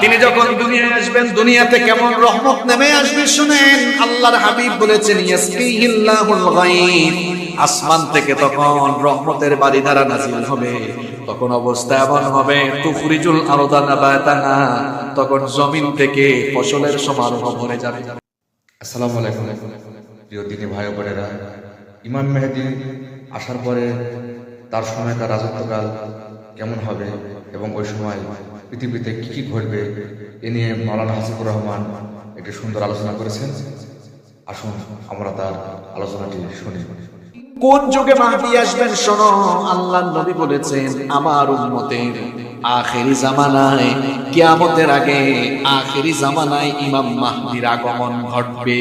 তিনি যখন দুনিয়ায় আসবেন, দুনিয়াতে কেমন রহমত নেমে আসবে শুনেন। আল্লাহর হাবিব বলেছেন আসমান থেকে তখন রহমতের বাড়ি ধারা নাজিল হবে। তখন অবস্থা এমন হবে তুফরিজুল আরদা নাবাতাহা। তখন জমিন থেকে ফসলের সমারোহ ভরে যাবে। আসসালামু আলাইকুম। প্রিয় দিনী ভাই বোনেরা, ইমাম মেহেদি আসার পরে তার সময় তার রাজত্বকাল কেমন হবে এবং ওই সময় পৃথিবীতে কি কি ঘটবে এ নিয়ে মাওলানা হাসিবুর রহমান একটি সুন্দর আলোচনা করেছেন। আসুন, আমরা তার আলোচনাটি শুনি। কোন যুগে মাহদি আসবেন শোনো আল্লাহ নবী বলেছেন, আমার উম্মতের আখেরি জামানায়, কিয়ামতের আগে আখেরি জামানায় ইমাম মাহদির আগমন ঘটবে।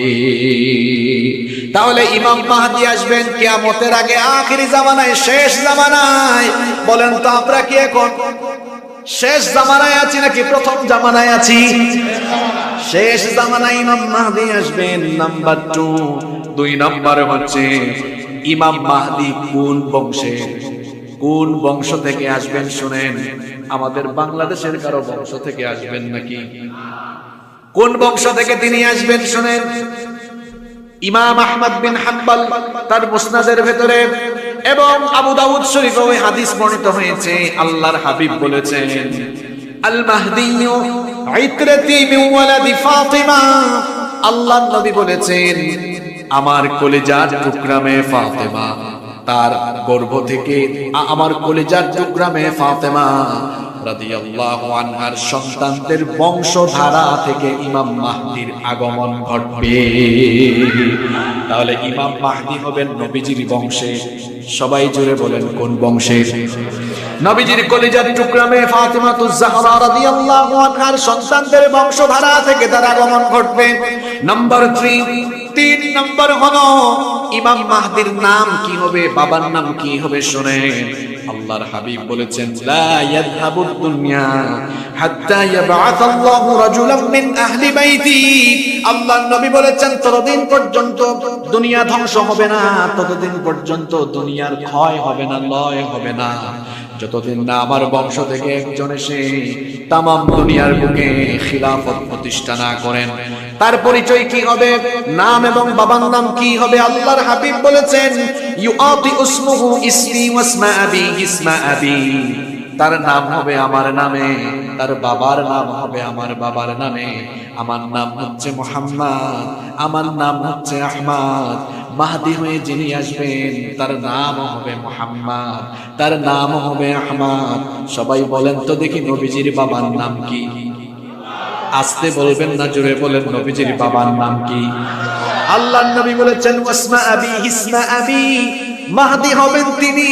তাহলে ইমাম মাহদি আসবেন কিয়ামতের আগে আখেরি জামানায়, শেষ জামানায়। বলেন তো আমরা কি এখন শেষ জামানায় আছি নাকি প্রথম জামানায় আছি? শেষ জামানায় ইমাম মাহদি আসবেন, নাম্বার টু দুই নাম্বার হচ্ছে ইমাম মাহদি কোন বংশে? কোন বংশ থেকে আসবেন শুনেন। আমাদের বাংলাদেশের কারও বংশ থেকে আসবেন নাকি? কোন বংশ থেকে তিনি আসবেন শুনেন? ইমাম আহমদ বিন হাম্বল তার মুসনাদের ভেতরে এবং আবু দাউদ শরীফে ওই হাদিস বর্ণিত হয়েছে, আল্লাহর হাবিব বলেছেন আল মাহদিও ইতরাতি মিন ওয়ালাদি ফাতিমা। আল্লাহর নবী বলেছেন, আমার কলিজার টুকরা মেয়ে ফাতেমা। তার গর্ভ থেকে আমার কলিজার টুকরা মেয়ে ফাতেমা। আনহার সন্তানদের বংশধারা থেকে ইমাম মাহদির আগমন ঘটবে। তাহলে ইমাম মাহদি হবেন নবীজির বংশে। সবাই জুড়ে বলেন, কোন বংশে? নবীজির কলিজার টুকরা মেয়ে ফাতিমাতুজ জাহরা রাদিয়াল্লাহু আনহার সন্তানদের বংশধারা থেকে তার আগমন ঘটবে। নাম্বার 3 তিন নম্বর হলো, ইমাম মাহদির নাম কি হবে, বাবার নাম কি হবে শুনেন আল্লাহর হাবিব বলেছেন, লা ইয়াযহাবুদ দুনিয়া হাত্তা আল্লাহু রাজুলাম মিন আহলি বাইতি। আল্লাহর নবী বলেছেন, ততদিন পর্যন্ত দুনিয়া ধ্বংস হবে না, ততদিন পর্যন্ত দুনিয়ার ক্ষয় হবে না, লয় হবে না। যতদিন না আমার বংশ থেকে একজন এসে তামাম দুনিয়ার বুকে খিলাফত প্রতিষ্ঠা না করেন তার পরিচয় কি হবে? নাম এবং বাবার নাম কি হবে? আল্লাহর হাবিব বলেছেন, ইউআতি উসমুহু ইসমি ওয়াসমা আবি ইসমা আবি। তার নাম হবে আমার নামে, তার বাবার নাম হবে আমার বাবার নামে। আমার নাম হচ্ছে মোহাম্মদ, আমার নাম হচ্ছে আহমদ। মাহদি হয়ে যিনি আসবেন, তার নাম হবে মোহাম্মদ, তার নাম হবে আহমদ। সবাই বলেন তো দেখি নবীজির বাবার নাম কি? আসতে বলবেন না জোরে বলেন নবীজির বাবার নাম কি? আল্লাহ নবী বলেছেন ওয়াসমা আবি হিসমা আবি। মাহদি হবেন তিনি।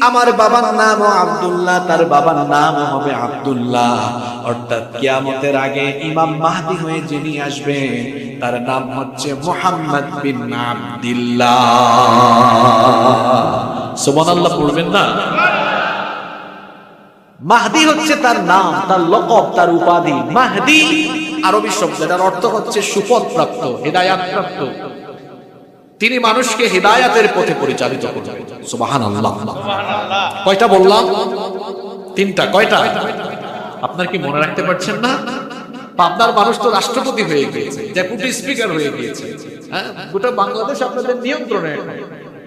আমার বাবার নাম আব্দুল্লাহ তার বাবার নাম হবে আব্দুল্লাহ। অর্থাৎ কিয়ামতের আগে ইমাম মাহদি হয়ে যিনি আসবেন তার নাম হচ্ছে মোহাম্মদ বিন আব্দুল্লাহ। সুবহানাল্লাহ পড়বেন না? মাহদি হচ্ছে তার নাম, তার লকব, তার উপাধি। মাহদি আরবি শব্দ যার অর্থ হচ্ছে সুপথ প্রাপ্ত হেদায়াত প্রাপ্ত তিনি মানুষকে হেদায়াতের পথে পরিচালিত করবেন। সুবাহান আল্লাহ কয়টা বললাম? তিনটা, কয়টা? আপনার কি মনে রাখতে পারছেন না? পাবনার মানুষ তো রাষ্ট্রপতি হয়ে গিয়েছে, ডেপুটি স্পিকার হয়ে গিয়েছে। হ্যাঁ গোটা বাংলাদেশ আপনাদের নিয়ন্ত্রণে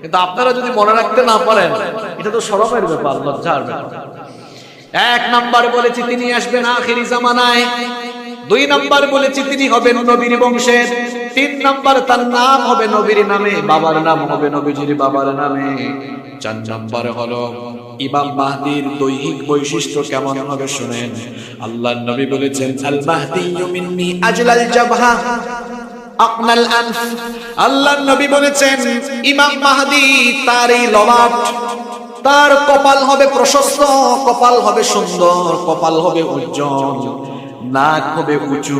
কিন্তু আপনারা যদি মনে রাখতে না পারেন, এটা তো শরমের ব্যাপার, লজ্জার ব্যাপার। এক নাম্বার বলেছি তিনি আসবেন আখেরি জামানায়। দুই নাম্বার বলেছি তিনি হবেন নবীর বংশের তিন নাম্বার তার নাম হবে নবীর নামে, বাবার নাম হবে নবীজির বাবার নামে। চার নাম্বার হলো, ইমাম মাহদির দৈহিক বৈশিষ্ট্য কেমন হবে শুনেন। আল্লাহ নবী বলেছেন, আল মাহদি মিন্নি আজলাল জাবহা আকনাল আনফ। আল্লাহ নবী বলেছেন, ইমাম মাহদি তার এই ললাট তার কপাল হবে প্রশস্ত, কপাল হবে সুন্দর, কপাল হবে উজ্জ্বল, নাক হবে উঁচু।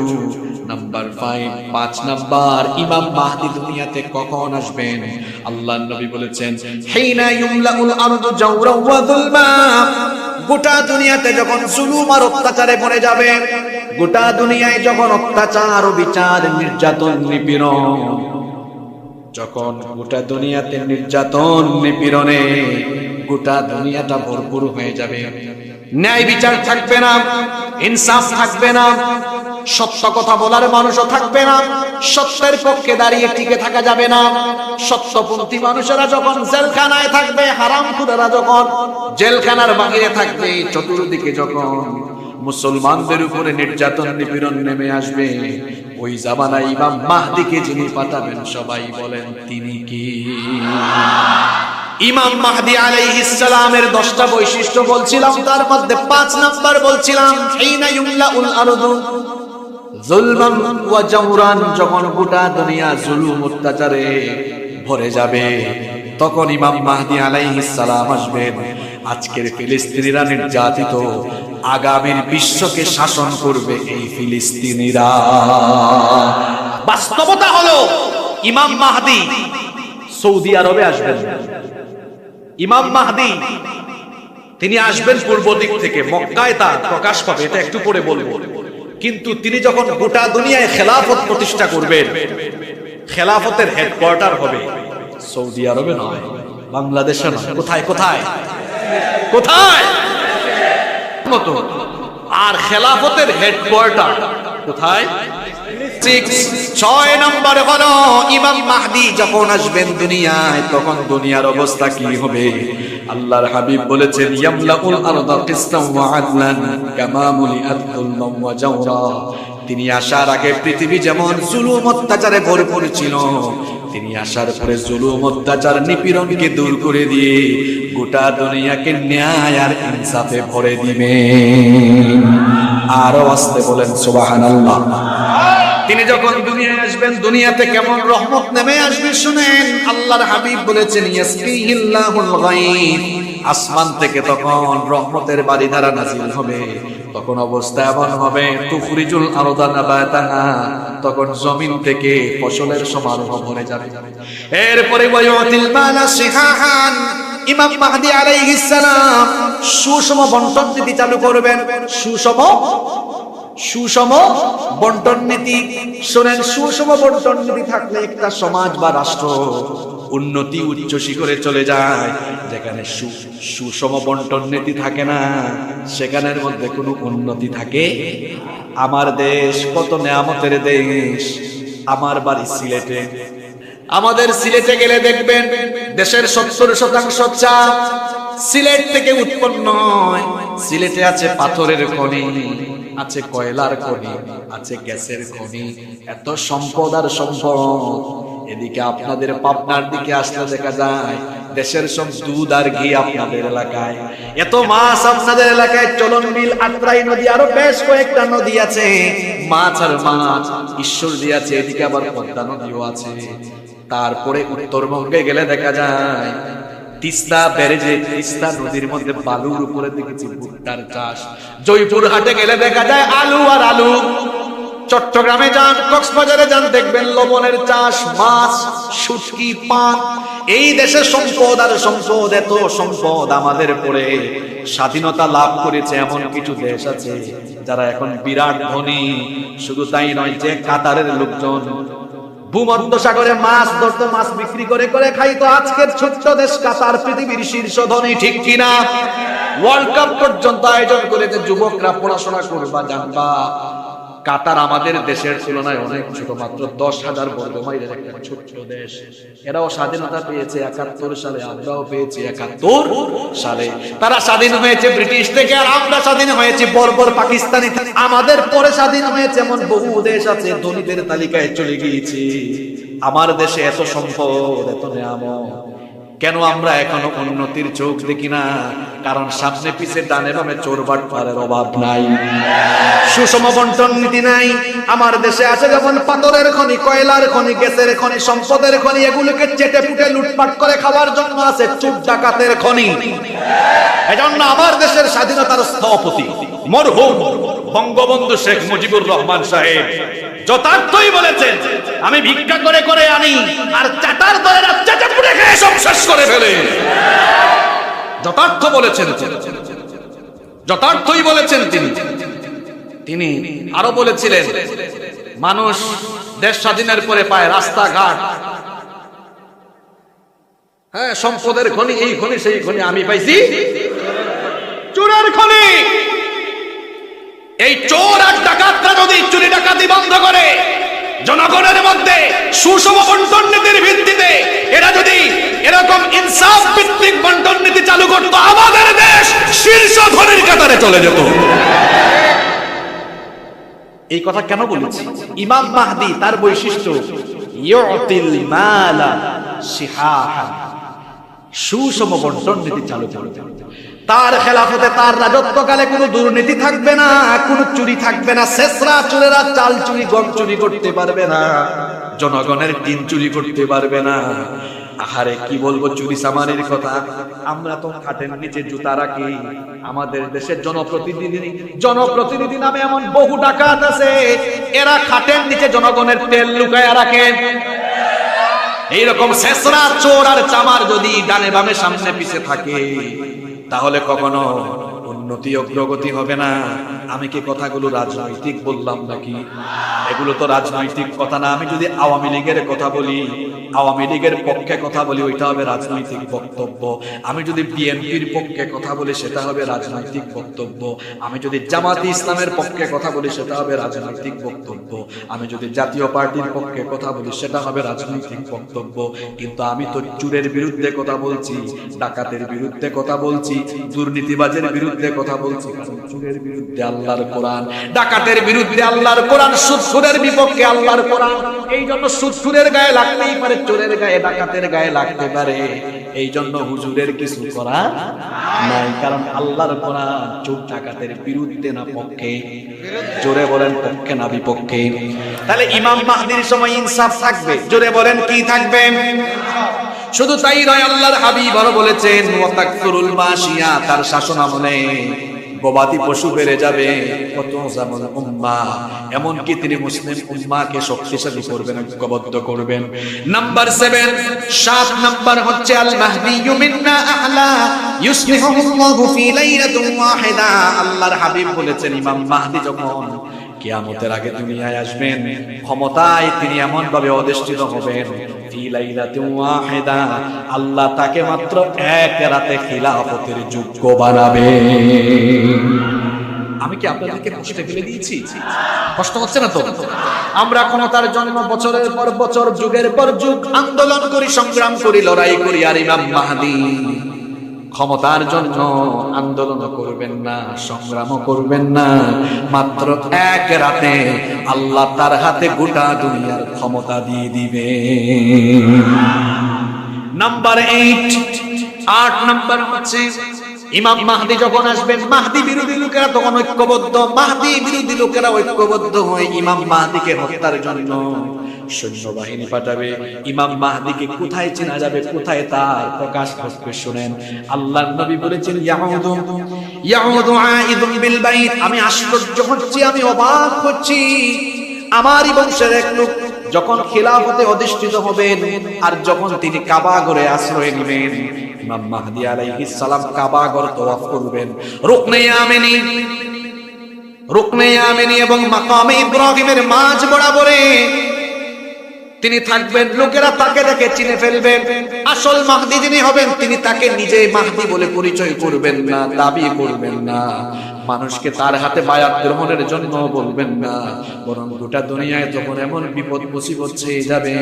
নাম্বার ফাইভ পাঁচ নাম্বার, ইমাম মাহদি দুনিয়াতে কখন আসবেন? আল্লাহ নবী বলেছেন, হেইনা ওয়া গোটা দুনিয়াতে যখন জুলুম আর অত্যাচারে পড়ে যাবে, গোটা দুনিয়ায় যখন অত্যাচার ও বিচার নির্যাতন নিপীড়ন, যখন গোটা দুনিয়াতে নির্যাতন নিপীড়নে গোটা দুনিয়াটা ভরপুর হয়ে যাবে। ন্যায় বিচার থাকবে না, ইনসাফ থাকবে না, সত্য কথা বলার মানুষও থাকবে না, সত্যের পক্ষে দাঁড়িয়ে টিকে থাকা যাবে না। সত্যপন্থী মানুষেরা যখন জেলখানায় থাকবে হারাম খুদারা যখন জেলখানার বাহিরে থাকবে, চতুর্দিকে যখন মুসলমানদের উপরে নির্যাতন, নিপীড়ন নেমে আসবে, ওই জামানায় ইমাম মাহদিকে যিনি পাঠাবেন, সবাই বলেন, তিনি কি? ইমাম মাহদি আলাইহিস সালামের 10টা বৈশিষ্ট্য বলছিলাম, তার মধ্যে পাঁচ নাম্বার বলছিলাম, হিনা ইউমলাউল আরদু যুলমান ওয়া জামরান যখন গোটা দুনিয়া জুলুম, অত্যাচারে ভরে যাবে, তখন ইমাম মাহদি আলাইহিস সালাম আসবেন। আজকের ফিলিস্তিনিরা নির্যাতিত, আগামীর বিশ্বকে শাসন করবে এই ফিলিস্তিনিরা। বাস্তবতা হলো, ইমাম মাহদি সৌদি আরবে আসবেন। ইমাম মাহদি, তিনি আসবেন পূর্ব দিক থেকে, মক্কায় তা প্রকাশ পাবে, এটা একটু পরে বলব। কিন্তু তিনি যখন গোটা দুনিয়ায় খেলাফত প্রতিষ্ঠা করবেন, খেলাফতের হেডকোয়ার্টার হবে সৌদি আরবে নয়, বাংলাদেশে নয়। কোথায় কোথায়? কোথায়? মতো। আর খেলাফতের হেডকোয়ার্টার কোথায়? ছয় নম্বর হলো ইমাম মাহদি যখন আসবেন দুনিয়ায়, তখন দুনিয়ার অবস্থা কি হবে? আল্লাহর হাবিব বলেছেন আরদা কিসতাম ওয়া আদলান কামা জাওরা। তিনি আসার আগে পৃথিবী যেমন জুলুম অত্যাচারে ভরপুর ছিল, তিনি আসার পরে জুলুম অত্যাচার নিপীড়নকে দূর করে দিয়ে গোটা দুনিয়াকে ন্যায় আর ইনসাফে ভরে দিবেন। আরও আসতে বলেন, সুবহানাল্লাহ। তিনি যখন দুনিয়ায় আসবেন, দুনিয়াতে কেমন রহমত নেমে আসবে শুনেন। আল্লাহর হাবিব বলেছেন আসমান থেকে তখন রহমতের বাড়িধারা নাজিল হবে। তখন অবস্থা এমন হবে, তুখরিজুল আরদা নাবাতাহা তখন জমিন থেকে ফসলের সমারোহ ভরে যাবে। এরপরে ইমাম মাহদি আলাইহিস সালাম সুষম বন্টন নীতি চালু করবেন। সুষম সুষম বন্টন নীতি। শোনেন, সুষম বন্টন নীতি থাকলে একটা সমাজ বা রাষ্ট্র উন্নতি উচ্চ শিখরে চলে যায়। যেখানে সুষম বন্টন নীতি থাকে না, সেখানের মধ্যে কোনো উন্নতি থাকে আমার দেশ কত নেয়ামতের দেশ, আমার বাড়ি সিলেটে। আমাদের সিলেটে গেলে দেখবেন, দেশের সত্তর শতাংশ চা সিলেট থেকে উৎপন্ন হয়। সিলেটে আছে পাথরের খনি। আছে কয়লার খনি, আছে গ্যাসের খনি, এত সম্পদ আর সম্পদ। এদিকে আপনাদের পাবনার দিকে আসলে দেখা যায়, দেশের সব দুধ আর ঘি আপনাদের এলাকায়। এত মাছ আপনাদের এলাকায়, চলন বিল আত্রাই নদী, আরও বেশ কয়েকটা নদী আছে। মাছ আর মাছ, ঈশ্বর আছে এদিকে আবার পদ্মা নদীও আছে। তারপরে উত্তরবঙ্গে গেলে দেখা যায় তিস্তা ব্যারেজে, তিস্তা নদীর মধ্যে বালুর উপরে দেখেছি ভুট্টার চাষ। জয়পুর হাটে গেলে দেখা যায় আলু আর আলু। চট্টগ্রামে যান, কক্সবাজারে যান, দেখবেন লবণের চাষ, মাছ, শুটকি, পান। এই দেশের সম্পদ আর সম্পদ, এত সম্পদ আমাদের পরে স্বাধীনতা লাভ করেছে এমন কিছু দেশ আছে, যারা এখন বিরাট ধনী। শুধু তাই নয় যে কাতারের লোকজন ভূমধ্য সাগরে মাছ ধরতো, মাছ বিক্রি করে করে খাইতো। আজকের ছোট্ট দেশ কাতার পৃথিবীর শীর্ষ ধনী ঠিক কিনা? ওয়ার্ল্ড কাপ পর্যন্ত আয়োজন করে যে যুবকরা পড়াশোনা করবা, জানবা। কাতার আমাদের দেশের তুলনায় অনেক ছোট, মাত্র দশ হাজার বর্গ মাইলের একটা ছোট্ট দেশ। এরাও স্বাধীনতা পেয়েছে একাত্তর সালে, আমরাও পেয়েছি একাত্তর সালে। তারা স্বাধীন হয়েছে ব্রিটিশ থেকে, আর আমরা স্বাধীন হয়েছি বর্বর পাকিস্তানি। আমাদের পরে স্বাধীন হয়েছে এমন বহু দেশ আছে, ধনীদের তালিকায় চলে গিয়েছি। আমার দেশে এত সম্পদ, এত নিয়ামত। কেন আমরা এখনও উন্নতির চোখ দেখি না? কারণ সামনে পিছে ডানে বামে চোর বাটপারের অভাব নাই। সুষম বন্টন নীতি নাই। আমার দেশে আছে যেমন পাথরের খনি, কয়লার খনি, গ্যাসের খনি, সম্পদের খনি, এগুলোকে চেটে পুটে লুটপাট করে খাওয়ার জন্য আছে চুপ ডাকাতের খনি। এজন্য আমার দেশের স্বাধীনতার স্থপতি মরহুম বঙ্গবন্ধু শেখ মুজিবুর রহমান সাহেব যথার্থই বলেছেন, আমি ভিক্ষা করে করে আনি, আর চাটার দলেরা চেটে খেয়ে সব শেষ করে ফেলে। যথার্থ বলেছেন যথার্থই বলেছেন তিনি। তিনি আরও বলেছিলেন, মানুষ দেশ স্বাধীনের পরে পায় রাস্তাঘাট। হ্যাঁ সম্পদের খনি, এই খনি, সেই খনি আমি পাইছি। চুর চোরের খনি! এই চোর আর ডাকাতরা যদি চুরি ডাকাতি বন্ধ করে, জনগণের মধ্যে সুষম বন্টন নীতির ভিত্তিতে এরা যদি এরকম ইনসাফ ভিত্তিক বন্টন নীতি চালু করতো, আমাদের দেশ শীর্ষ ধনীর কাতারে চলে যেত। এই কথা কেন বলেছি? ইমাম মাহদি তার বৈশিষ্ট্য, ইউতিল মালা শিহাহান সুষম বন্টন নীতি চালু করবে তার খেলাফতে তার রাজত্বকালে কোনো দুর্নীতি থাকবে না, কোনো চুরি থাকবে না, শেষরা চোরেরা চাল চুরি, গম চুরি করতে পারবে না, জনগণের দিন চুরি করতে পারবে না। আহারে, কি বলব, চুরি সামানের কথা? আমরা তো খাটের নিচে জুতা রাখি। আমাদের দেশের জনপ্রতিনিধি জনপ্রতিনিধি নামে এমন বহু ডাকাত আছে। এরা খাটের নিচে জনগণের তেল লুকায় রাখেন এইরকম শেষরা চোর আর চামার যদি ডানে বামে সামনে পিছে থাকে তাহলে কখনো উন্নতি অগ্রগতি হবে না। আমি কি কথাগুলো রাজনৈতিক বললাম নাকি? এগুলো তো রাজনৈতিক কথা না। আমি যদি আওয়ামী লীগের কথা বলি, আওয়ামী লীগের পক্ষে কথা বলি, ওইটা হবে রাজনৈতিক বক্তব্য। আমি যদি বিএনপির পক্ষে কথা বলি, সেটা হবে রাজনৈতিক বক্তব্য। আমি যদি জামাতি ইসলামের পক্ষে কথা বলি, সেটা হবে রাজনৈতিক বক্তব্য। আমি যদি জাতীয় পার্টির পক্ষে কথা বলি, সেটা হবে রাজনৈতিক বক্তব্য। কিন্তু আমি তো চুরের বিরুদ্ধে কথা বলছি, ডাকাতের বিরুদ্ধে কথা বলছি, দুর্নীতিবাজের বিরুদ্ধে কথা বলছি। চুরের বিরুদ্ধে আল্লাহর কোরআন ডাকাতের বিরুদ্ধে আল্লাহর কোরআন সুদসুরের বিপক্ষে আল্লাহর কোরআন। এই জন্য সুদসুরের গায়ে লাগতেই পারে চোরের গায়ে ডাকাতের গায়ে লাগতে পারে। এই জন্য হুজুরের কিছু করা নাই কারণ আল্লাহর কোরআন চোর ডাকাতের বিরুদ্ধে না পক্ষে। জোরে বলেন পক্ষে না বিপক্ষে। তাহলে ইমাম মাহদির সময় ইনসাফ থাকবে। জোরে বলেন কি থাকবে? শুধু তাই নয়, আল্লাহর হাবিব আরও বলেছেন ওয়াতাকসুরুল মাশিয়া, তার শাসন আমলে গবাদি পশু বেড়ে যাবে। কত যেমন উম্মা, এমনকি তিনি মুসলিম উম্মাকে শক্তিশালী করবেন, ঐক্যবদ্ধ করবেন। নাম্বার সেভেন, সাত নাম্বার হচ্ছে, আল মাহদি মিন্না আহলা ইউসলিহুল্লাহু ফি লাইলাতিন ওয়াহিদা। আল্লাহর হাবিব বলেছেন, ইমাম মাহদি যখন কিয়ামতের আগে দুনিয়ায় আসবেন, ক্ষমতায় তিনি এমন ভাবে অধিষ্ঠিত হবেন আল্লাহ তাকে মাত্র এক রাতে খিলাফতের যোগ্য বানাবে। আমি কি আপনাদেরকে কষ্টে ফেলে দিয়েছি? কষ্ট হচ্ছে না তো? আমরা ক্ষমতার জন্য বছরের পর বছর, যুগের পর যুগ আন্দোলন করি, সংগ্রাম করি, লড়াই করি, আর ইমাম মাহদি। ক্ষমতার জন্য আন্দোলন করবেন না সংগ্রাম করবেন না। মাত্র এক রাতে আল্লাহ তার হাতে গোটা দুনিয়ার ক্ষমতা দিয়ে দিবে নাম্বার এইট আট নাম্বার হচ্ছে ইমাম মাহদি যখন আসবেন, মাহদি বিরোধী লোকেরা তখন ঐক্যবদ্ধ। মাহদি বিরোধী লোকেরা ঐক্যবদ্ধ হয়ে ইমাম মাহদিকে হত্যার জন্য সৈন্যবাহিনী পাঠাবে। ইমাম মাহদিকে কোথায় চেনা যাবে, কোথায় তার প্রকাশ ঘটবে শুনেন। আল্লাহ নবী বলেছেন আমি আশ্চর্য হচ্ছি, আমি অবাক হচ্ছি। আমারই বংশের এক লোক যখন খিলাফতে অধিষ্ঠিত হবেন আর যখন তিনি কাবা ঘরে আশ্রয় নেবেন ইমাম মাহদি আলাইহিস সালাম কাবা ঘর তওয়াফ করবেন। রুকনে আমিনী রুকনে আমিনী এবং মাকামে ইব্রাহিমের মাঝ বরাবরে তিনি থাকবেন। লোকেরা তাকে দেখে চিনে ফেলবেন। আসল মাহদি যিনি হবেন, তিনি তাকে নিজে মাহদি বলে পরিচয় করবেন না, দাবি করবেন না। মানুষকে তার হাতে বায়াত গ্রহণের জন্য বলবেন না, বরং গোটা দুনিয়ায় তখন এমন বিপদ মুসিবত ছেয়ে যাবে,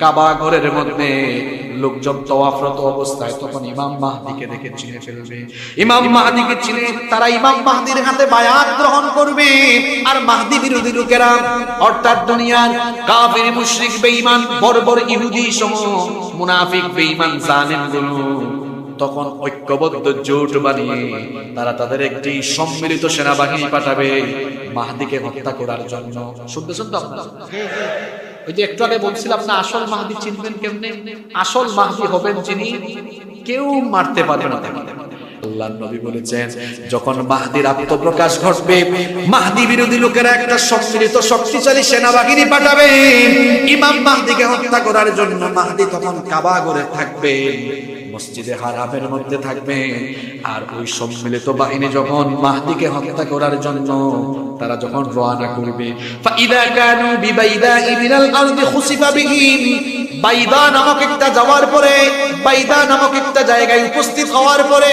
কাবা ঘরের মধ্যে লোকজন তওয়াফরত অবস্থায় তখন ইমাম মাহদিকে দেখে চিনে ফেলবে। ইমাম মাহদিকে চিনে তারা ইমাম মাহদির হাতে বায়াত গ্রহণ করবে। আর মাহদি বিরোধী লোকেরা, অর্থাৎ দুনিয়ার কাফির, মুশরিক, বেঈমান, বর্বর ইহুদি সহ মুনাফিক, বেঈমান জালেমগুলো তখন ঐক্যবদ্ধ জোট বানিয়ে তারা তাদের একটি সম্মিলিত সেনাবাহিনী পাঠাবে মাহদিকে হত্যা করার জন্য। শুনতেছেন তো আপনারা ওই যে একটু আগে বলছিলাম না আসল মাহদি চিনবেন কেমনে? আসল মাহদি হবেন যিনি কেউ মারতে পারবে না আল্লাহ নবী বলেছেন যখন মাহদির আত্মপ্রকাশ ঘটবে মাহাদি বিরোধী লোকেরা একটা সম্মিলিত শক্তিশালী সেনাবাহিনী পাঠাবে। ইমাম মাহদিকে হত্যা করার জন্য মাহাদি তখন কাবা করে থাকবে। মসজিদে হারামের মধ্যে থাকবে। আর ওই সম্মিলিত বাহিনী যখন মাহদিকে হত্যা করার জন্য তারা যখন রওনা করবে বাইদা নামক একটা যাওয়ার পরে, বাইদা নামক একটা জায়গায় উপস্থিত হওয়ার পরে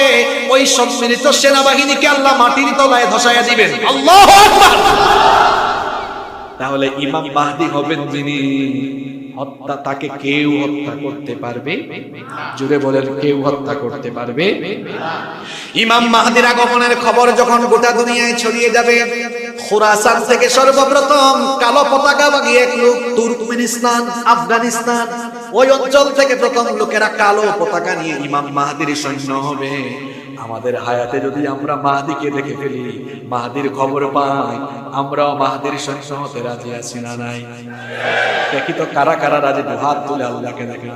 ওই সম্মিলিত সেনাবাহিনীকে আল্লাহ মাটির তলায় ধসাইয়া দিবেন। তাহলে ইমাম মাহদি হবেন যিনি। হত্যা তাকে কেউ হত্যা করতে পারবে? জুড়ে বলেন, কেউ হত্যা করতে পারবে? ইমাম মাহদির আগমনের খবর যখন গোটা দুনিয়ায় ছড়িয়ে যাবে, খুরাসান থেকে সর্বপ্রথম কালো পতাকা বাগিয়ে এক লোক তুর্কমেনিস্তান, আফগানিস্তান, ওই অঞ্চল থেকে প্রথম লোকেরা কালো পতাকা নিয়ে ইমাম মাহাদির সৈন্য হবে। আমাদের হায়াতে যদি আমরা মাহাদিকে দেখে ফেলি মাহাদির খবর পাই আমরাও মাহাদির হতে রাজি আছি না নাই? দেখি তো কারা কারা রাজি হাত তুলে আল্লাহকে দেখে।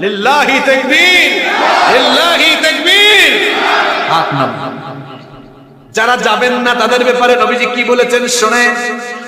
লিল্লাহি তাকবীর। লিল্লাহি তাকবীর। হাত নাম। যারা যাবেন না তাদের ব্যাপারে নবীজি কি বলেছেন শুনেন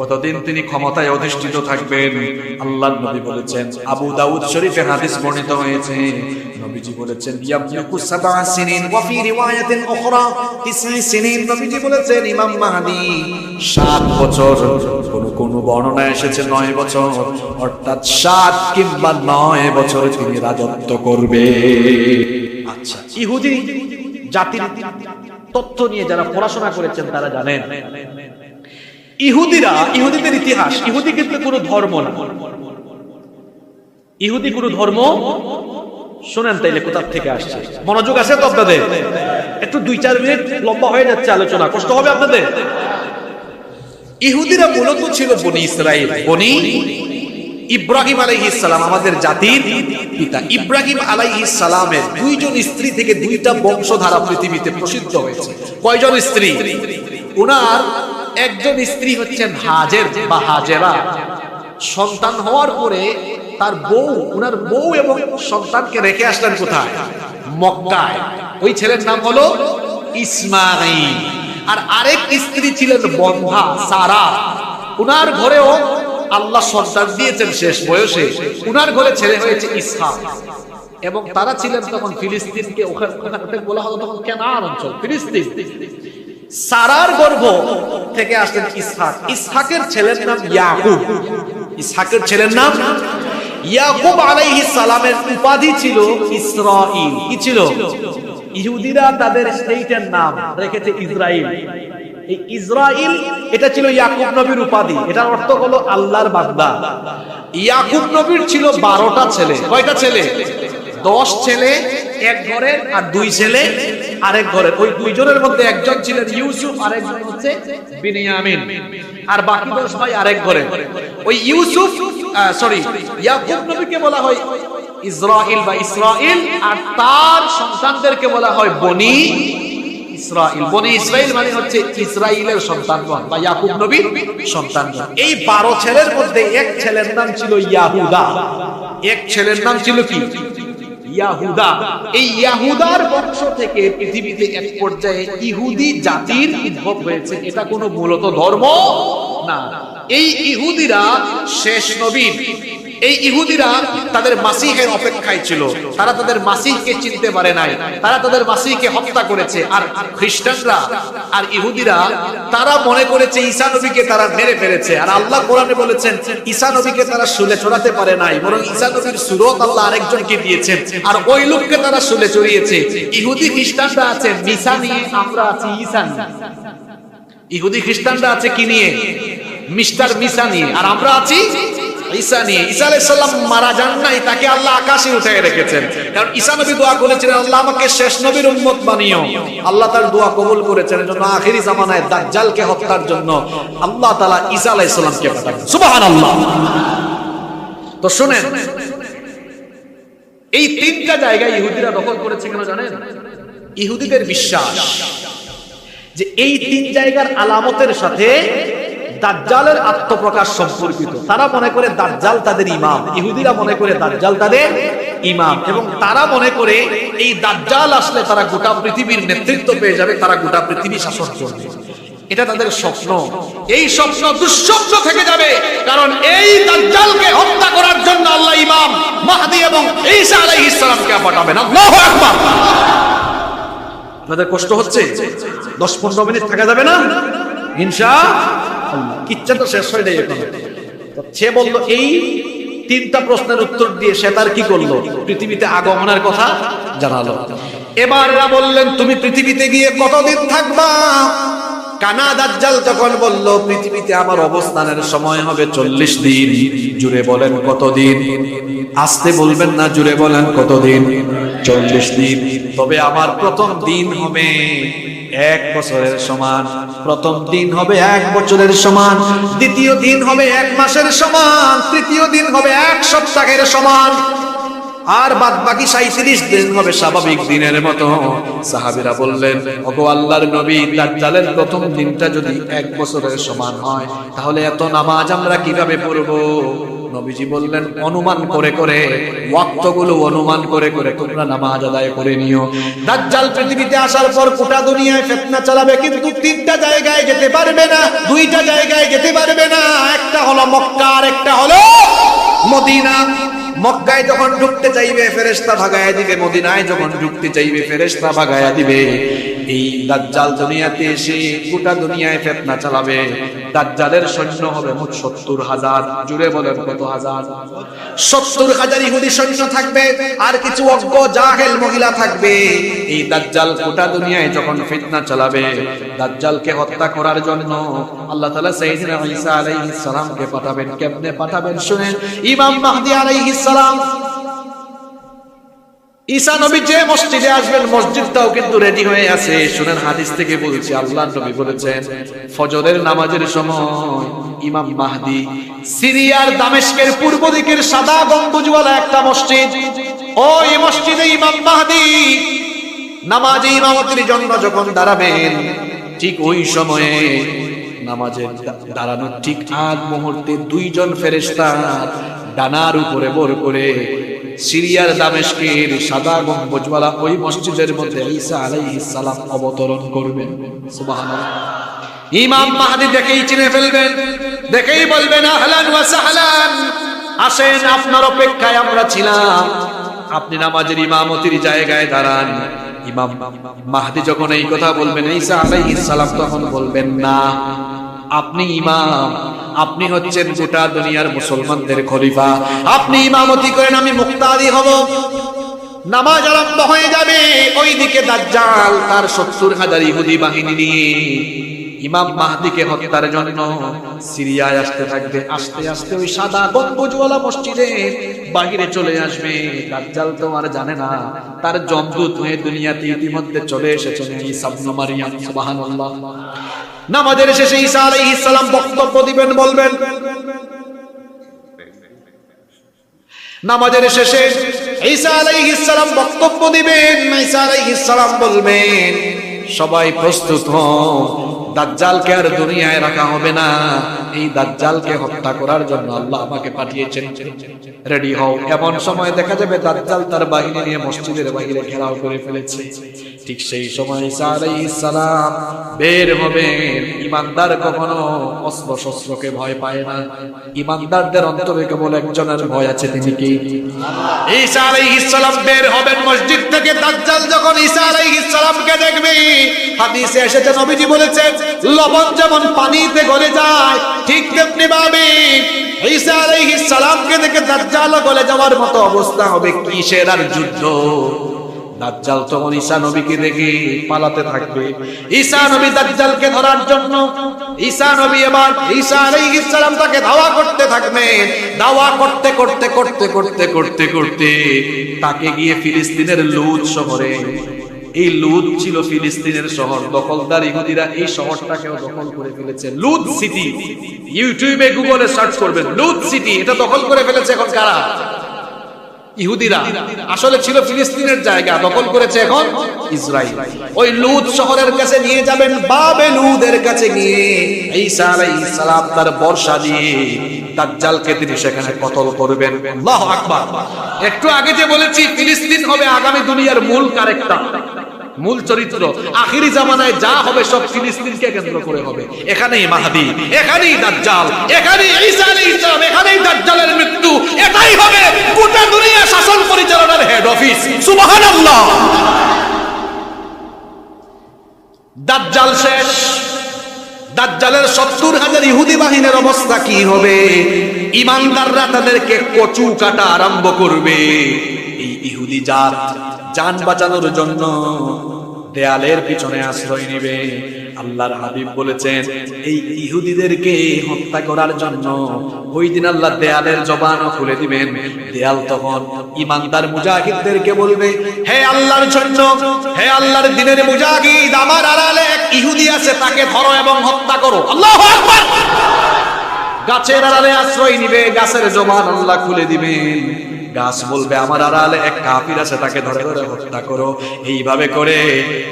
কতদিন তিনি ক্ষমতায় অধিষ্ঠিত থাকবেন? আল্লাহ নবী বলেছেন, আবু দাউদ শরীফে হাদিস বর্ণিত হয়েছে। নবীজি বলেছেন, ইয়াবলুকু সাবআ সিনিন ওয়া ফি রিওয়ায়াতিন উখরা। তিসঈ সিনিন, নবীজি বলেছেন, ইমাম মাহদি, সাত বছর। কোন কোন বর্ণনা এসেছে নয় বছর। অর্থাৎ সাত কিংবা নয় বছর তিনি রাজত্ব করবে আচ্ছা ইহুদি জাতির তথ্য নিয়ে যারা পড়াশোনা করেছেন, তারা জানেন। ইহুদিরা, ইহুদিদের ইতিহাস, ইহুদি কিন্তু কোনো ধর্ম না। ইহুদি কোনো ধর্ম? শোনেন তাইলে কোথার থেকে আসছে। মনোযোগ আছে তো আপনাদের? একটু দুই, চার মিনিট লম্বা হয়ে যাচ্ছে আলোচনা। কষ্ট হবে আপনাদের? ইহুদিরা মূলত ছিল বনি ইসরায়েল। বনি ইব্রাহিম আলাইহিস সালাম, আমাদের জাতির পিতা। ইব্রাহিম আলাইহিস সালামের দুইজন স্ত্রী থেকে দুইটা বংশধারা পৃথিবীতে প্রসিদ্ধ হয়েছে। কয়জন স্ত্রী? উনার একজন স্ত্রী হচ্ছেন হাজের বা হাজেরা। সন্তান হওয়ার পরে তার বউ ওনার বউ এবং সন্তানকে রেখে আসলেন কোথায়? মক্কায়। ওই ছেলের নাম হলো ইসমাইল আর আরেক স্ত্রী ছিলেন বন্ধা, সারা। উনার ঘরেও আল্লাহ সন্তান দিয়েছেন শেষ বয়সে। উনার ঘরে ছেলে হয়েছে ইসহাক। এবং তারা ছিলেন তখন ফিলিস্তিনকে ওখানে বলা হতো তখন কেনার অঞ্চল, ফিলিস্তিন। সারার গর্ভ থেকে আসলেন ইসহাক। ইসহাকের ছেলের নাম ইয়াকুব। ইসহাকের ছেলের নাম ইয়াকুব আলাইহিস সালামের উপাধি ছিল ইসরাইল কি ছিল? ইহুদিরা তাদের স্টেটের নাম রেখেছে ইসরাইল এই ইসরাইল এটা ছিল ইয়াকুব নবীর উপাধি। এটার অর্থ হলো আল্লাহর বান্দা। ইয়াকুব নবীর ছিল বারোটা ছেলে। কয়টা ছেলে? দশ ছেলে এক ঘরের আর দুই ছেলে, আরেক ঘরের। ওই দুইজনের মধ্যে একজন ছিলেন ইউসুফ, আরেকজন হচ্ছে বিনিয়ামিন। আর বাকি দশ ভাই আরেক ঘরে। ওই ইউসুফ সরি ইয়াকুব নবীকে বলা হয় ইসরাইল বা ইসরাইল আর তার সন্তানদেরকে বলা হয় বনি ইসরাইল বনি ইসরাইল মানে হচ্ছে ইসরাইলের সন্তানগণ বা ইয়াকুব নবীর সন্তানগণ। এই বারো ছেলের মধ্যে এক ছেলের নাম ছিল ইয়াহুদা। এক ছেলের নাম ছিল কি? ইয়াহুদা। এই ইয়াহুদার বংশ থেকে পৃথিবীতে এক পর্যায়ে ইহুদি জাতির উদ্ভব হয়েছে। এটা কোনো মূলত ধর্ম না। এই ইহুদিরা শেষ নবীর এই ইহুদিরা তাদের মাসিহের অপেক্ষায় ছিল। তারা তাদের মাসিহকে চিনতে পারে নাই। তারা তাদের মাসিহকে হত্যা করেছে। আর খ্রিস্টানরা আর ইহুদিরা, তারা মনে করেছে ঈসা নবীকে তারা মেরে ফেলেছে। আর আল্লাহ কোরআনে বলেছেন, ঈসা নবীকে তারা শুলে চড়াতে পারে নাই, বরং ঈসা নবীর সুরত আল্লাহ আরেকজনকে দিয়েছেন। আর ওই লোককে তারা শুলে চড়িয়েছে। ইহুদি খ্রিস্টানরা আছে, মিসা নিয়ে আমরা আছি, ঈসা নিয়ে। ইহুদি খ্রিস্টানরা আছে কি নিয়ে? মিস্টার মিসা নিয়ে। আর আমরা আছি ঈসা নিয়ে ঈসা মারা যান নাই, তাকে আল্লাহ আকাশে রেখেছেন। কারণ ঈসা নবী দোয়া করেছিলেন, আল্লাহ আমাকে শেষ নবীর বানিও। আল্লাহ তার দোয়া কবুল করেছেন, এজন্য জামানায় দাজ্জালকে হত্যার জন্য আল্লাহ তাআলা ঈসা সুবহানাল্লাহ। তো শুনেন, এই তিনটা জায়গায় ইহুদিরা দখল করেছে কেন জানেন? ইহুদিদের বিশ্বাস যে এই তিন জায়গার আলামতের সাথে দাজ্জালের আত্মপ্রকাশ সম্পর্কিত। তারা মনে করে দাজ্জাল তাদের ইমাম। ইহুদিরা মনে করে দাজ্জাল তাদের ইমাম। এবং তারা মনে করে এই দাজ্জাল আসলে তারা গোটা পৃথিবীর নেতৃত্ব পেয়ে যাবে, তারা গোটা পৃথিবী শাসন করবে। এটা তাদের স্বপ্ন। এই স্বপ্ন দুঃস্বপ্ন থেকে যাবে। কারণ এই দাজ্জালকে হত্যা করার জন্য আল্লাহ ইমাম মাহদি এবং ঈসা আলাইহিস সালামকে পাঠাবেন। আল্লাহু আকবার। আপনাদের কষ্ট হচ্ছে। দশ পনেরো মিনিট থাকা যাবে না? হিংসা কিচ্ছা তো শেষ হয় এখন। সে বলল, এই তিনটা প্রশ্নের উত্তর দিয়ে সে তার কি করল? পৃথিবীতে আগমনের কথা জানালো। এবার না বললেন, তুমি পৃথিবীতে গিয়ে কতদিন থাকবা? কানা দাজ্জাল বলল, পৃথিবীতে আমার অবস্থানের সময় হবে চল্লিশ দিন। জুড়ে বলেন, কতদিন? আসতে বলবেন না, জুড়ে বলেন, কতদিন? চল্লিশ দিন। তবে আমার প্রথম দিন হবে এক বছরের সমান। প্রথম দিন হবে এক বছরের সমান, দ্বিতীয় দিন হবে এক মাসের সমান, তৃতীয় দিন হবে এক সপ্তাহের সমান। আর বাদ বাকি সাঁত্রিশ দিন হবে স্বাভাবিক দিনের মতো। সাহাবিরা বললেন, ওগো আল্লাহর নবী, দাজ্জালের প্রথম দিনটা যদি এক বছরের সমান হয়, তাহলে এত নামাজ আমরা কীভাবে পড়ব? নবীজি বললেন, অনুমান করে করে, ওয়াক্তগুলো অনুমান করে করে তোমরা নামাজ আদায় করে নিও। দাজ্জাল পৃথিবীতে আসার পর গোটা দুনিয়ায় ফিতনা চালাবে, কিন্তু তিনটা জায়গায় যেতে পারবে না, দুইটা জায়গায় যেতে পারবে না। একটা হলো মক্কা, আর একটা হলো মদিনা। মক্কায় যখন ঢুকতে চাইবে, ফেরেশতা ভাগায়া দিবে, মদিনায় যখন ঢুকতে চাইবে, ফেরেশতা ভাগায়া দিবে। এই দাজ্জাল দুনিয়াতে এসে গোটা দুনিয়ায় ফেতনা চালাবে। দাজ্জালের সৈন্য হবে মোট সত্তর হাজার। জুড়ে বলেন কত হাজার? সত্তর হাজার ইহুদি সৈন্য থাকবে, আর কিছু অজ্ঞ জাহেল মহিলা থাকবে। এই দাজ্জাল গোটা দুনিয়ায় যখন ফিতনা চালাবে, দাজ্জালকে হত্যা করার জন্য আল্লাহ তাআলা সাইয়েদনা ঈসা আলাইহিস সালামকে পাঠাবেন। কেমনে পাঠাবেন শুনেন? ইমাম মাহদি আলাইহিস সালাম ঈসা নবী যে মসজিদে আসবেন, মসজিদটাও কিন্তু রেডি হয়ে আছে। শুনেন হাদিস থেকে বলছি আল্লাহ নবী বলেছেন, ফজরের নামাজের সময় ইমাম মাহদি সিরিয়ার দামেস্কের পূর্ব দিকের সাদা গম্বুজওয়ালা একটা মসজিদ। ওই মসজিদে ইমাম মাহদি নামাজে ইমামতির জন্য যখন দাঁড়াবেন, ঠিক ওই সময়ে নামাজের দাঁড়ানোর ঠিক আগ মুহূর্তে দুইজন ফেরেশতা ডানার উপরে বর করে সিরিয়ার দামেশকের সাদা গম্বুজওয়ালা ওই মসজিদের মধ্যে ঈসা আলাইহিস সালাম অবতরণ করবেন। সুবহানাল্লাহ। ইমাম মাহদি দেখেই চিনে ফেলবেন, দেখেই বলবেন, আহলান ওয়া সাহলান, আসেন আপনার অপেক্ষায় আমরা ছিলাম। আপনি নামাজের ইমামতির জায়গায় দাঁড়ান। ইমাম মাহদি যখন এই কথা বলবেন, ঈসা আলাইহিস সালাম তখন বলবেন, না আপনি ইমাম। আপনি হচ্ছেন গোটা দুনিয়ার মুসলমানদের খলিফা। আপনি ইমামতি করেন, আমি মুক্তাদি হব। নামাজ আরম্ভ হয়ে যাবে। ওইদিকে দাজ্জাল তার সত্তর হাজার ইহুদি বাহিনী নিয়ে ইমাম মাহদিকে হত্যার জন্য সিরিয়ায় আসতে থাকবে। আস্তে আস্তে ওই সাদা গম্বুজওয়ালা মসজিদে বাহিরে চলে আসবে। দাজ্জাল তো আর জানে না, তার জমদূত হয়ে দুনিয়াতে ইতিমধ্যে চলে এসেছেন ঈসা ইবনে মারিয়াম, সুবহানাল্লাহ। নামাজের শেষে ঈসা আলাইহিস সালাম বক্তব্য দিবেন, বলবেন, নামাজের শেষে ঈসা আলাইহিস সালাম বক্তব্য দিবেন, ঈসা আলাইহিস সালাম বলবেন সবাই প্রস্তুত হন দাজ্জালকে আর দুনিয়ায় রাখা হবে না। এই দাজ্জালকে হত্যা করার জন্য আল্লাহ আমাকে পাঠিয়েছেন। রেডি হও। এমন সময় দেখা যাবে দাজ্জাল তার বাহিনী নিয়ে মসজিদের বাহিরে ঘেরাও করে ফেলেছে। ঠিক সেই সময় সালাম বের হবেন ইমানদার কখনো অস্ত্র শস্ত্রকে ভয় পায় না। ইমানদারদের অন্তরে কেবল একজনের ভয় আছে, তিনি কি? ঈসা আলাইহিস সালাম বের হবেন মসজিদ থেকে। দাজ্জাল যখন ঈসা আলাইহিস সালামকে দেখবে, হাদিসে এসেছে, নবীজি বলেছেন, লবণ যেমন পানিতে গলে যায়, ঠিক তেমনি ভাবে ঈসা আলাইহিস সালামকে দেখে দাজ্জাল গলে যাওয়ার মতো অবস্থা হবে কিসের আর যুদ্ধ? দাজ্জাল তখন ঈসা নবীকে দেখে পালাতে থাকবে। ঈসা নবী দাজ্জালকে ধরার জন্য ঈসা নবী এবার ঈসা আলাইহিস সালাম তাকে ধাওয়া করতে থাকবেন দাওয়া করতে করতে করতে করতে করতে করতে তাকে গিয়ে ফিলিস্তিনের লুদ শহরে। এই লুদ ছিল ফিলিস্তিনের শহর। দখলদার ইহুদিরা এই শহরটাকেও দখল করে ফেলেছে। Lod city. ইউটিউবে গুগলে সার্চ করবেন। লুদ সিটি, এটা দখল করে ফেলেছে এখন কারা? ইহুদিরা। আসলে ছিল ফিলিস্তিনের জায়গা, দখল করেছে এখন ইসরায়েল ওই লুত শহরের কাছে নিয়ে যাবেন, বাবে লুদের কাছে গিয়ে ঈসা আলাইহিস সালাম তার বর্ষা দিয়ে দাজ্জালকে তিনি সেখানে কতল করবেন। আল্লাহু আকবার। একটু আগে যে বলেছি, ফিলিস্তিন হবে আগামী দুনিয়ার মূল কারেক্টার। মূল চরিত্র। আখিরি জামানায় যা হবে সব ফিলিস্তিনকে কেন্দ্র করে হবে। এখানেই মাহাদি, এখানেই দাজ্জাল, এখানেই ঈসা আলাইহিস সালাম, এখানেই দাজ্জালের মৃত্যু। এটাই হবে গোটা দুনিয়া শাসন পরিচালনার হেড অফিস সুবহানাল্লাহ। দাজ্জাল শেষ। দাজ্জালের সত্তর হাজার ইহুদি বাহিনীর অবস্থা কি হবে? ইমানদাররা তাদেরকে কচু কাটা আরম্ভ করবে। এই ইহুদি জাত যান বাঁচানোর জন্য দেয়ালের পিছনে আশ্রয় নিবে। আল্লাহর হাবিব বলেছেন, এই ইহুদিদেরকে হত্যা করার জন্য ওই দিন আল্লাহ দেয়ালের জবান খুলে দিবেন। দেয়াল তখন ইমানদার মুজাহিদদেরকে বলবে, হে আল্লাহর জন্য, হে আল্লাহর দিনের মুজাহিদ, আমার আড়ালে এক ইহুদি আছে, তাকে ধরো এবং হত্যা করো। আল্লাহু গাছের আড়ালে আশ্রয় নিবে, গাছের জবান আল্লাহ খুলে দিবেন। গাছ বলবে, আমার আড়ালে এক কাফির আছে, তাকে ধরে ধরে হত্যা করো। এইভাবে করে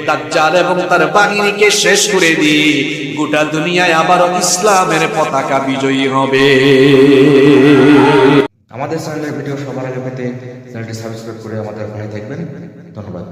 দাজ্জাল এবং তার বাহিনীকে শেষ করে দি গোটা দুনিয়ায় আবারও ইসলামের পতাকা বিজয়ী হবে। আমাদের চ্যানেলের ভিডিও সবার আগে পেতে চ্যানেলটি সাবস্ক্রাইব করে আমাদের ওখানে থাকবেন। ধন্যবাদ।